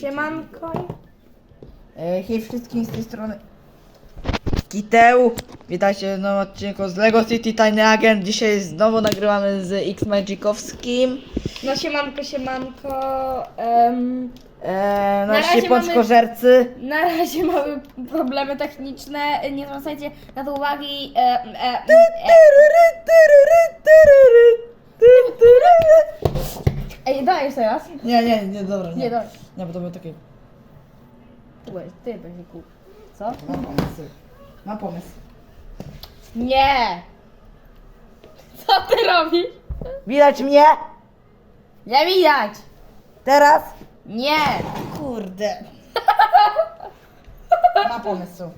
Siemanko. E, Hej wszystkim z tej strony Kiteu Witajcie w nowym odcinku z Lego City Tiny Agent Dzisiaj znowu nagrywamy z X-Magicowskim No siemanko, siemanko. Em, e, Na Nasi razie pączkożercy na razie mamy problemy techniczne. Nie zwracajcie na to uwagi. E, e, e, Ej, dajesz teraz? Nie, nie, nie, dobra, nie Nie, dajesz. Nie, bo to był taki Ty, ty będzie kół. Co? Mam pomysł Mam pomysł Nie! Co ty robisz? Widać mnie? Nie widać! Teraz? Nie! Kurde Ma pomysł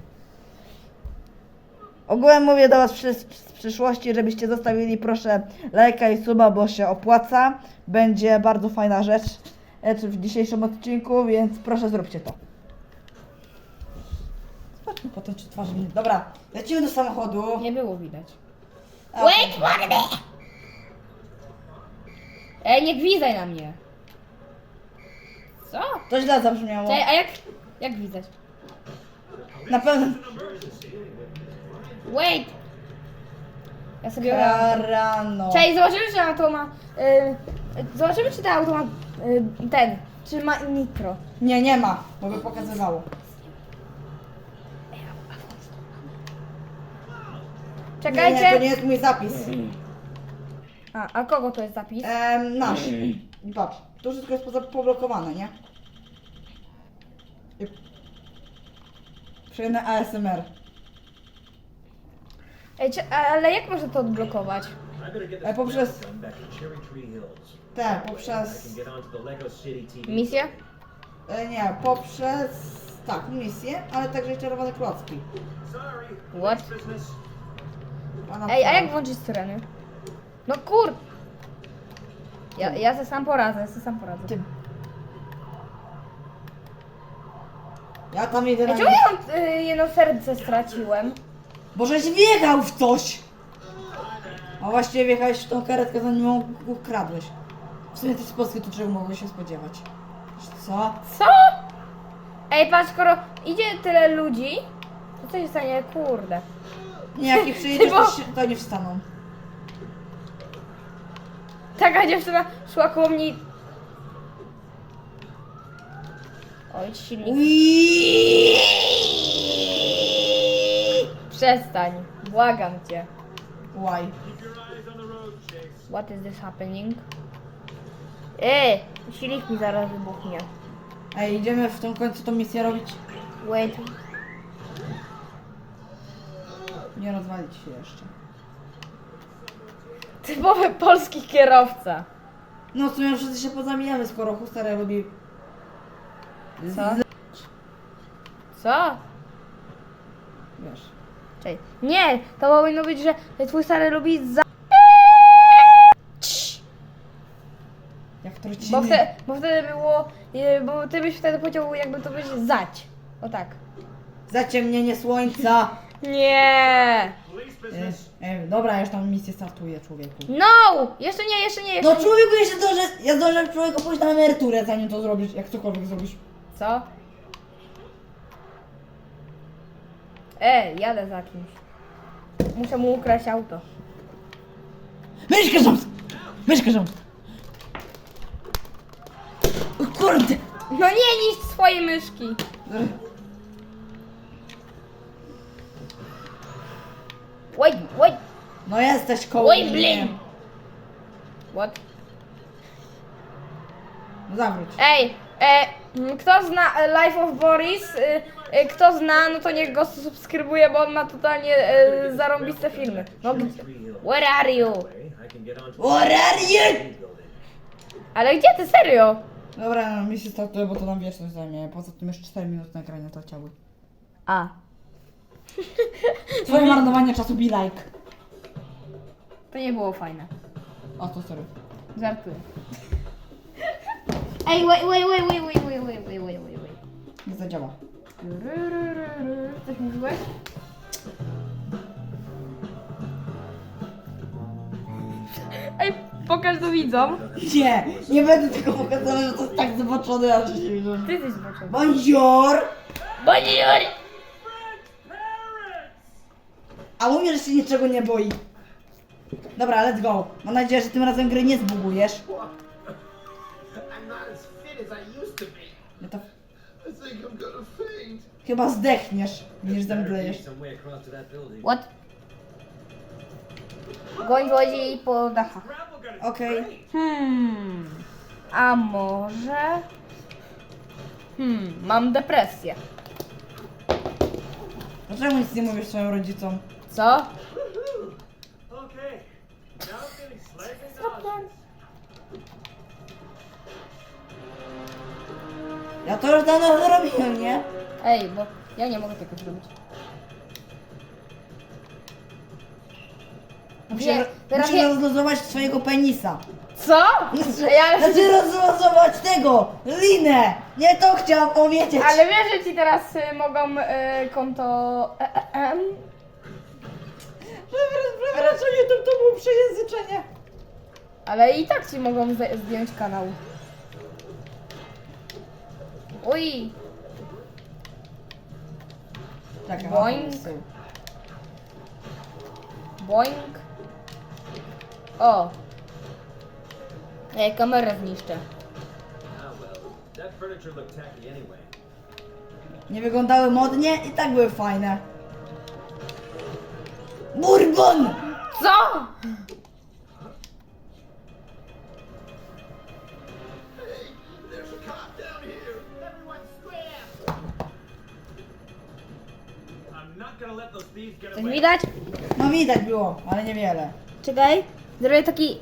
Ogółem mówię do was z przyszłości, żebyście zostawili proszę lajka i suba, bo się opłaca. Będzie bardzo fajna rzecz e, w dzisiejszym odcinku, więc proszę zróbcie to. Zobaczmy potem, czy twarz mnie. Dobra, lecimy do samochodu. Nie było widać. A, Wait for me! Ej, nie gwizdaj na mnie. Co? To źle zabrzmiało. Czekaj, a jak, jak gwizdać? Na pewno. Wait! Ja sobie... Karano. Cześć, zobaczymy, czy auto ma... Y, zobaczymy, czy to auto ma... Y, ten, czy ma nitro. Nie, nie ma, bo by pokazywało. Nie, Czekajcie. nie, to nie jest mój zapis. A, a kogo to jest zapis? Em, nasz. Patrz, tu wszystko jest poza- poblokowane, nie? I- Przyjemne ASMR. Ej, czy, ale jak można to odblokować? E, poprzez- can poprzez... Misję? E, nie, poprzez... Tak, misję, ale także czerwone klocki. What? Ej, a jak włączyć syreny? No kur... Ja, ja se sam poradzę, ja se sam poradzę. Ty. Ja tam idę na... Ej, czemu ja mam y, jedno serce straciłem? Bo żeś wjechał w coś! A właściwie wjechałeś w tą karetkę, zanim ją ukradłeś. W sumie ty z Polski to czego mogłeś się spodziewać? Co? Co? Ej, patrz, skoro idzie tyle ludzi, to co się stanie? Kurde. Nie, jak ich przyjedziesz, to, się, to nie wstaną. Taka dziewczyna szła koło mnie i... Oj, silnik. Przestań. Błagam cię. Why? What is this happening? Ej, silnik mi zaraz wybuchnie. Ej, idziemy w tym końcu tą misję robić? Wait. Nie rozwalić się jeszcze. Typowy polski kierowca. No w sumie wszyscy się pozamijamy, skoro Hustera lubi... Co? Co? Wiesz. Czekaj. Nie, to powinno być, że twój stary lubi za... Jak trociny. Bo, wte, bo wtedy było... e, Bo ty byś wtedy powiedział, jakby to być zać. O tak. Zaciemnienie słońca. Nie. Business. ej, dobra, już tam misję startuję, człowieku. No! Jeszcze nie, jeszcze nie, jeszcze No nie. człowieku, jeszcze zdążę, ja zdążę człowieku pójść na emeryturę, zanim to zrobisz, jak cokolwiek zrobisz. Co? E, jadę za kimś. Muszę mu ukraść auto. Myszkę rząd! Myszkę rząd! O kurde! No nie niszcz swojej myszki. Wait, wait, No jesteś koło wait, mnie. blin. What? No Zawróć. Ej, e, kto zna e, Life of Boris? E, e, kto zna, no to niech go subskrybuje, bo on ma totalnie e, zarąbiste filmy. No, where are you? What are you? Ale gdzie ty, serio? Dobra, no mi się startuje, bo to nam wieczność zajmie. Poza tym już 4 minuty nagrania to ciały. A. Twoje marnowanie czasu be like. To nie było fajne. O, to sorry. Żartuję. Ej, wait, wait, wait, wait, wait, wait, wait, wait, wait, wait, wait. Nie zadziała. Coś mówiłeś? Ej, Pokaż to widzom. Nie, nie będę tylko pokazywał, że to jest tak zobaczone, aż się Ty jesteś zobaczony. Bonjour! Bonjour! A mówię, że się niczego nie boi. Dobra, let's go. Mam nadzieję, że tym razem gry nie zbugujesz. Chyba zdechniesz, niż zemdlejesz. What? Goń wozi po dachach. Okej. Hmm. A może... Hmm, mam depresję. Dlaczego nic nie mówisz swoim rodzicom? Co? Okay. Now I'm feeling slightly nauseous. Ja to już dawno zrobiłem, nie? Ej, bo ja nie mogę tego zrobić. Musisz, Nie, teraz musisz nie- rozluzować swojego penisa. Co? Ja Znaczy rozluzować tego! Linę! Nie to chciałam powiedzieć! Ale wiesz, że ci teraz y, mogą y, konto... E, e, em? Przepraszam, to, to było przejęzyczenie. Ale i tak ci mogą zdjąć kanał. Uj, Czekaj, Boing. boing. O. Ej, kamerę zniszczę. Ah. Nie wyglądały modnie i tak były fajne. Bourbon! Co? Coś widać? No widać było, ale niewiele. Czekaj. Zrobię taki...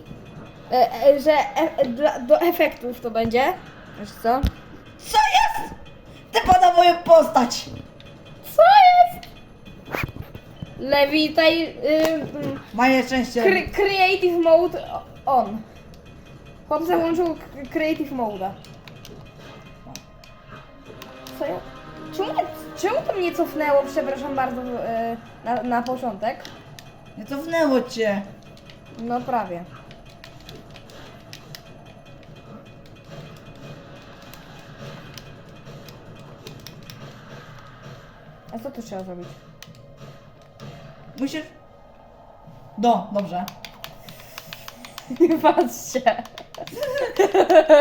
E, e, że e, dla, do efektów to będzie. Wiesz co? Co jest? Ty pada moją postać! Co jest? Lewitaj... Y, Moje szczęście. Cre- creative mode on. Chłop załączył k- creative mode'a. Co ja? Czemu, czemu to mnie cofnęło, przepraszam bardzo, e, na, na początek? Nie cofnęło cię. No prawie. A co tu trzeba zrobić? Musisz... No, dobrze. Nie patrzcie.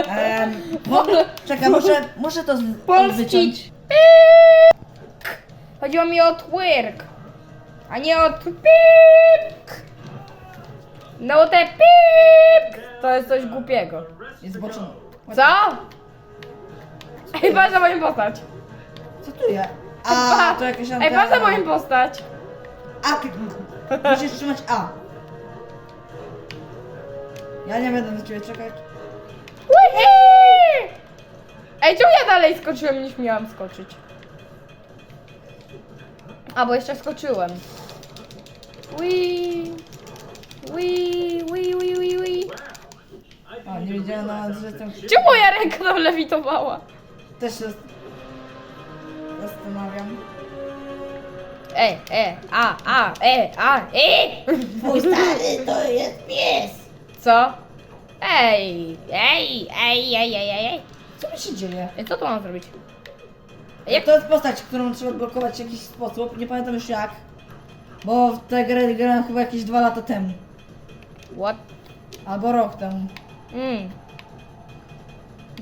Ehm, mo- czekaj, muszę, muszę to z-. Polski. Pik. Chodziło mi o twerk, a nie o pip. No te pip. To jest coś głupiego. Jest zboczony. Co? Ej, patrz na moją postać. Co tu jest? A, to Ej, patrz na moją postać. A, musisz trzymać A. Ja nie będę na ciebie czekać. Uhi! Ej, czemu ja dalej skoczyłem niż miałam skoczyć? A, bo jeszcze skoczyłem. Ui, ui, ui, ui, ui. A, nie wiedziałem nawet, że tam Czemu moja ręka tam lewitowała? też się zastanawiam. E, e, a, a, e, a, e! Mój stary to jest pies! Co? Ej, ej, ej, ej, ej, ej, ej. Co mi się dzieje? Ej, co tu mam zrobić? Jak to jest postać, którą trzeba blokować w jakiś sposób, nie pamiętam już jak. Bo w tę grę grałem chyba jakieś dwa lata temu. What? Albo rok temu. Mm.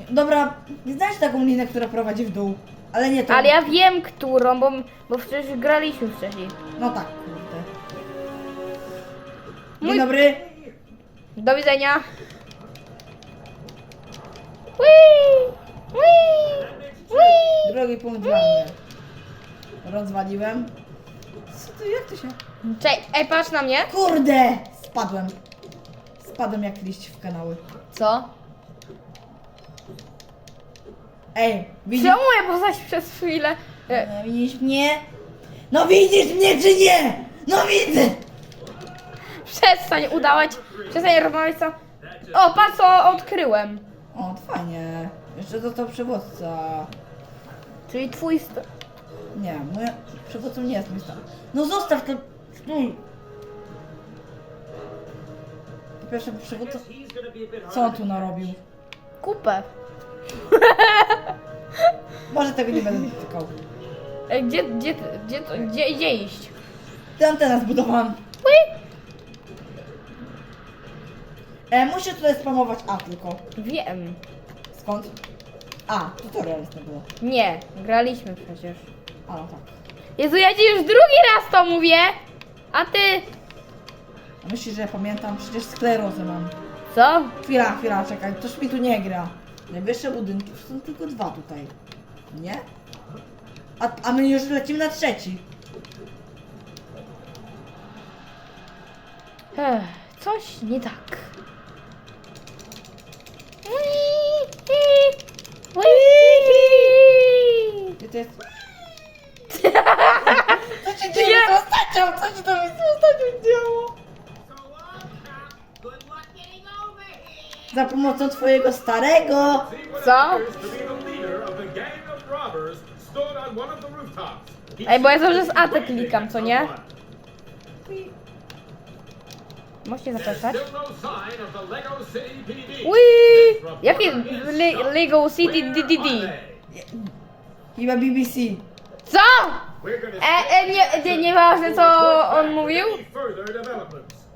Dobra, nie znasz taką linę, która prowadzi w dół. Ale nie to. Ale ja wiem, którą, bo, bo przecież graliśmy wcześniej. No tak, kurde. Dzień Mój- dobry. Do widzenia. Drogi punkt dla mnie. Rozwaliłem. Co ty, jak to się... Czekaj, ej, patrz na mnie. Kurde! Spadłem. Spadłem jak liść w kanały. Co? Ej, widzisz, Czemu moja postać przez chwilę... E, e, widzisz mnie? No widzisz mnie czy nie? No widzę! przestań udawać, przestań rozmawiać co... O, patrz co odkryłem. Fajnie. Jeszcze to przywódca. Czyli twój... St- Nie, mój przywódcą nie jest mój stan. No zostaw to. Stój. Po pierwsze przywódca... Co on tu narobił? Kupę. Może tego nie będę dotykał. Ej, gdzie, gdzie, gdzie, to- gdzie, gdzie iść? Ty antenę zbudowałam. Ui! E, muszę tutaj spamować A tylko. Wiem. Skąd? A, tutorial jest to było. Nie, graliśmy przecież. A, no tak. Jezu, ja ci już drugi raz to mówię! A ty... A myślisz, że ja pamiętam? Przecież sklerozę mam. Co? Chwila, chwila, czekaj, toż mi tu nie gra. Najwyższe budynki są tylko dwa tutaj. Nie? A, a my już lecimy na trzeci. Ech, coś nie tak. Gdzie to jest? Co się dzieje z postacią? Co się tam z działo? Here. Za pomocą twojego starego. Co? Ej, bo ja zawsze z A te klikam, co nie? City PD. Ui! This reporter Jakie Le-. Lego City DDD? Chyba BBC. Co? E, e, nie, nie, nieważne co on mówił?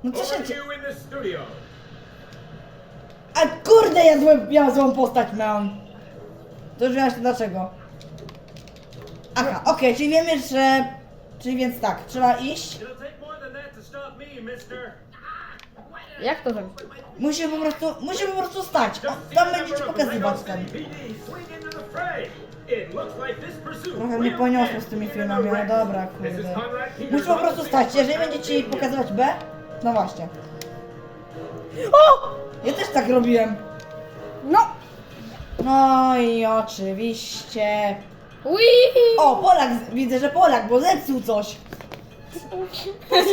No co się Over to dzie- you in the studio. A kurde, ja, złe, ja złą postać miałam. To już wiesz dlaczego. Aha, okej, czyli wiemy, że... Czyli więc tak, trzeba iść. Jak to zrobić? Musimy po prostu, musimy po prostu stać. O, tam będzie ci pokazywać ten. Trochę mnie poniosło z tymi filmami, ale dobra, kurde. Muszę po prostu stać. Jeżeli będzie ci pokazywać B, no właśnie. O! Ja też tak robiłem. No! No i oczywiście. Ui! O, Polak, widzę, że Polak, bo zepsuł coś.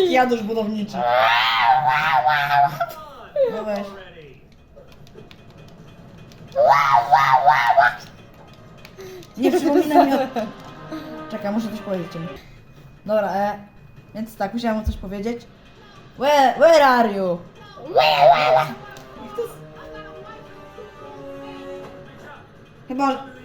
Jadusz budowniczy. No weź. Nie przypomina mi o... Czekaj, muszę coś powiedzieć. Dobra, e... Więc tak, musiałem mu coś powiedzieć. Where, where are you? Chyba...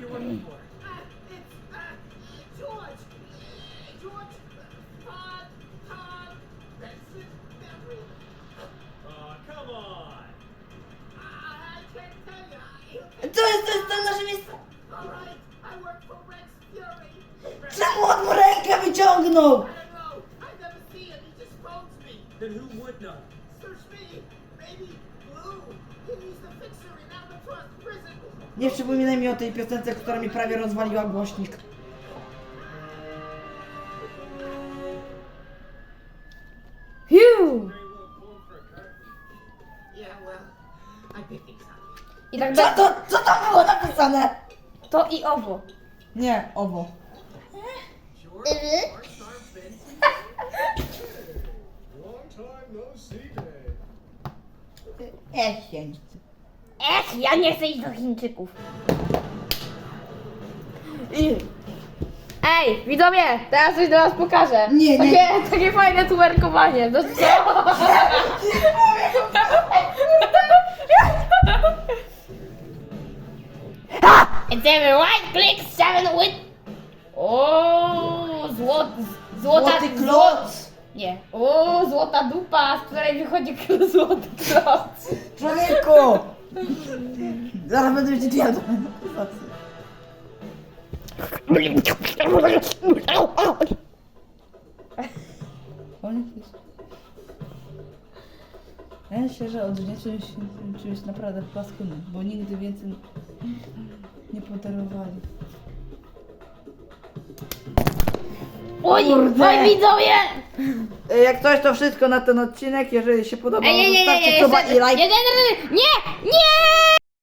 To jest, to jest to nasze miejsce. All right. I work for Rex Fury. Czemu on mu rękę wyciągnął? I don't know. I never see him. He just phones me. Then who would know? Search me. Maybe Blue. He's the fixer in Albatross prison. Nie przypominaj mi o tej piosence, która mi prawie rozwaliła głośnik. Hiu! Yeah, well, I picked up. I tak Co to, co to było napisane? to i owo. Nie, owo. Long time no see, Dave. Jesień. Ech, ja nie chcę iść do Chińczyków. I- Ej, widzowie, teraz coś dla was pokażę. Nie, nie. Takie, takie fajne tuberkowanie. No co? It's every right click seven with... O, złot, złota... Złoty kloc. Nie. O, złota dupa, z której wychodzi złoty kloc. Człowieku! Zaraz będę mieć diadę. Ja myślę, że od dnia czymś, naprawdę paskudnym, bo nigdy więcej podarowali. Oj, Kurde. oj widzowie! E, Jak coś to wszystko na ten odcinek, jeżeli się podobał, Ej, nie, nie, nie, zostawcie nie, suba jeszcze- i nie, nie, nie, nie!